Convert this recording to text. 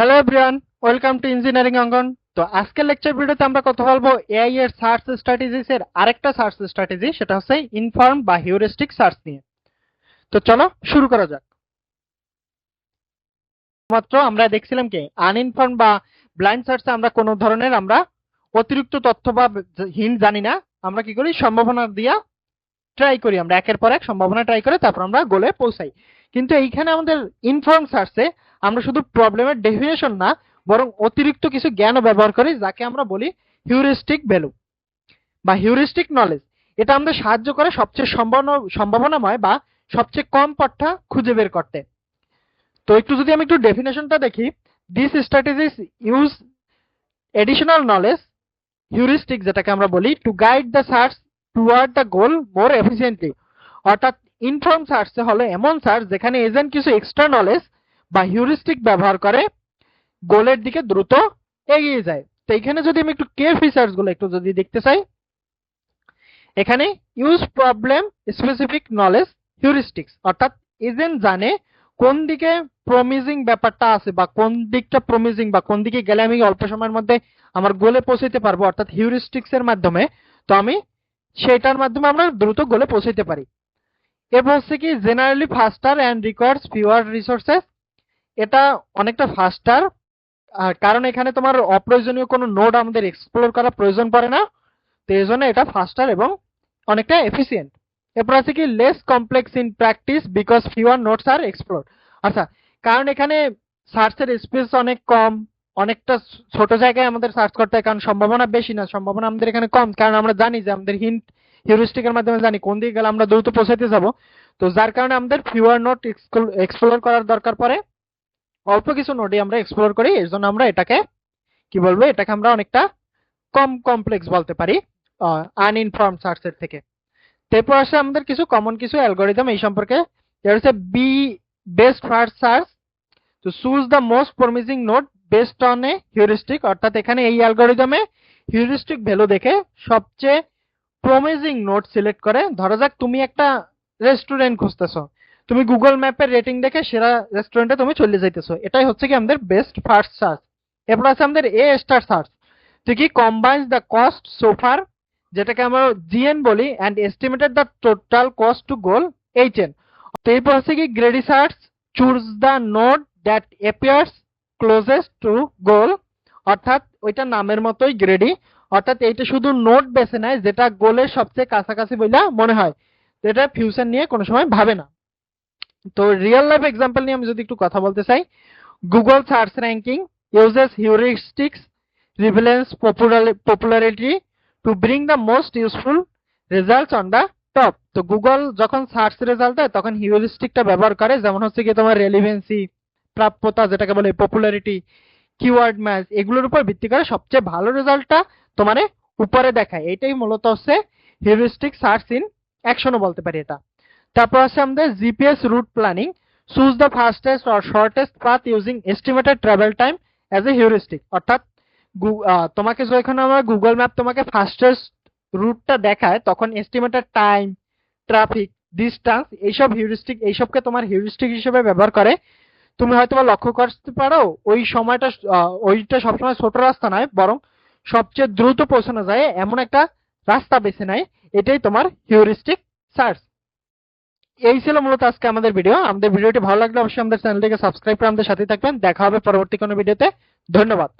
Hello everyone welcome to engineering Angan তো আজকের lecture ভিডিওতে আমরা কথা বলব এআই এর সার্চ স্ট্র্যাটেজিস এর আরেকটা সার্চ স্ট্র্যাটেজি সেটা হচ্ছে ইনফর্ম বা হিউরিস্টিক সার্চ নিয়ে। তো চলো শুরু করা যাক। মাত্র আমরা দেখছিলাম কি আনইনফর্ম বা ব্লাইন্ড সার্চে আমরা কোনো ধরনের আমরা অতিরিক্ত তথ্য বা হিন্ট জানি না। আমরা কি করি, সম্ভাবনা দিয়া ট্রাই করি, আমরা একের পর এক সম্ভাবনা ট্রাই করে তারপর আমরা গোলে পৌঁছাই। কিন্তু এইখানে আমাদের ইনফর্ম সার্চে আমরা শুধু প্রবলেমের ডেফিনেশন না, বরং অতিরিক্ত কিছু জ্ঞানও ব্যবহার করি, যাকে আমরা বলি হিউরিস্টিক ভ্যালু বা হিউরিস্টিক নলেজ এটা আমাদের সাহায্য করে সবচেয়ে সম্ভাবনা, সম্ভাবনাময় বা সবচেয়ে কম পথটা খুঁজে বের করতে। তো একটু যদি আমি একটু ডেফিনেশনটা দেখি this strategies use additional knowledge heuristic যেটাকে আমরা বলি to guide the search toward the goal more efficiently অর্থাৎ ইনফর্ম সার্চে হলো এমন সার্চ যেখানে এজেন্ট কিছু এক্সট্রা নলেজ বা হিউরিস্টিক ব্যবহার করে গোলের দিকে দ্রুত এগিয়ে যায়। তো এখানে যদি আমি একটু কে ফিচার্সগুলো একটু যদি দেখতে চাই, এখানে use problem specific knowledge heuristics অর্থাৎ এজেন্ট জানে কোন দিকে প্রমিজিং ব্যাপারটা আছে বা কোন দিকটা প্রমিজিং বা কোন দিকে গেলে আমি অল্প সময়ের মধ্যে আমার গোলে পৌঁছাতে পারব, অর্থাৎ হিউরিস্টিক্স এর মাধ্যমে, তো আমি সেটার মাধ্যমে আমরা দ্রুত গোলে পৌঁছাতে পারি। এরপর হচ্ছে কি generally faster and requires fewer resources এটা অনেকটা ফাস্টার কারণ এখানে তোমার অপ্রয়োজনীয় কোনো নোড আমাদের এক্সপ্লোর করা প্রয়োজন পড়ে না। তো এই জন্য এটা ফাস্টার এবং অনেকটা এফিসিয়েন্ট এরপর আছে কি less complex in practice because fewer nodes R explore আচ্ছা কারণ এখানে সার্চের স্পেস অনেক কম, অনেকটা ছোট জায়গায় আমাদের সার্চ করতে হয়, কারণ সম্ভাবনা বেশি না, সম্ভাবনা আমাদের এখানে কম। কারণ আমরা জানি যে আমাদের হিন্ট হিউরিস্টিকের মাধ্যমে জানি কোন দিকে গেলে আমরা দ্রুত পৌঁছাতে যাব। তো যার কারণে আমাদের ফিউয়ার নোট এক্সপ্লোর করার দরকার পড়ে। অল্প কিছু নোডে আমরা এক্সপ্লোর করি, এর জন্য আমরা এটাকে, কি বলব, এটাকে আমরা অনেকটা কম কমপ্লেক্স বলতে পারি আনইনফর্ম সার্চের থেকে। তারপর আসে আমাদের কিছু কমন কিছু অ্যালগোরিদম এই সম্পর্কে। যেটা হচ্ছে বি বেস্ট ফার্স্ট সার্চ তো choose the most promising node based on a heuristic অর্থাৎ এখানে এই অ্যালগোরিদমে হিউরিস্টিক ভ্যালু দেখে সবচেয়ে প্রমিজিং নোট সিলেক্ট করে। ধরা যাক, তুমি একটা রেস্টুরেন্ট খুঁজতেছো। তুমি গুগল ম্যাপের রেটিং দেখে সেরা রেস্টুরেন্টে তুমি চলে যাইতেছো। এটাই হচ্ছে কি আমাদের বেস্ট ফার্স্ট সার্চ এরপর আছে আমাদের এ স্টার সার্চ তো কি কম্বাইন্স দ্য কস্ট সোফার যেটাকে আমরা জিএন বলি and estimated the total cost to goal H N তো এরপর হচ্ছে কি greedy search choose the node that appears closest to goal অর্থাৎ ওইটা নামের মতোই গ্রেডি অর্থাৎ এইটা শুধু নোট বেছে নেয় যেটা গোলের সবচেয়ে কাছাকাছি বইলা মনে হয়। এটা ফিউচার নিয়ে কোনো সময় ভাবে না। তো রিয়েল লাইফ এক্সাম্পল নিয়ে আমি যদি একটু কথা বলতে চাই Google search ranking uses heuristics relevance popularity to bring the most useful results on the top তো গুগল যখন সার্চ রেজাল্ট দেয়, তখন হিউরিস্টিকটা ব্যবহার করে, যেমন হচ্ছে কি তোমার রেলিভেন্সি প্রাপ্যতা যেটাকে বলে পপুলারিটি কিওয়ার্ড ম্যাচ এগুলোর উপর ভিত্তি করে সবচেয়ে ভালো রেজাল্টটা তোমার উপরে দেখায়। এটাই মূলত হচ্ছে হিউরিস্টিক সার্চ ইন অ্যাকশনও বলতে পারি এটা। তারপর আছে আমাদের GPS route planning choose the fastest or shortest path using estimated travel time as a heuristic অর্থাৎ তোমাকে যখন আমার গুগল ম্যাপ তোমাকে ফাস্টেস্ট রুটটা দেখায়, তখন এস্টিমেটেড টাইম ট্রাফিক ডিস্টেন্স এইসব হিউরিস্টিক এইসবকে তোমার হিউরিস্টিক হিসেবে ব্যবহার করে। তুমি হয়তো বা লক্ষ্য করতে পারো, ওই সময়টা ওইটা সবসময় ছোট রাস্তা নয়, বরং সবচেয়ে দ্রুত পৌঁছানো যায়, এমন একটা রাস্তা বেছে নেয়, এটাই তোমার হিউরিস্টিক সার্চ এই ছিল মূলত আজকে আমাদের ভিডিও আমাদের ভিডিওটি ভালো লাগলে অবশ্যই আমাদের চ্যানেলটিকে সাবস্ক্রাইব করে আমাদের সাথে থাকবেন। দেখা হবে পরবর্তী কোনো ভিডিওতে ধন্যবাদ।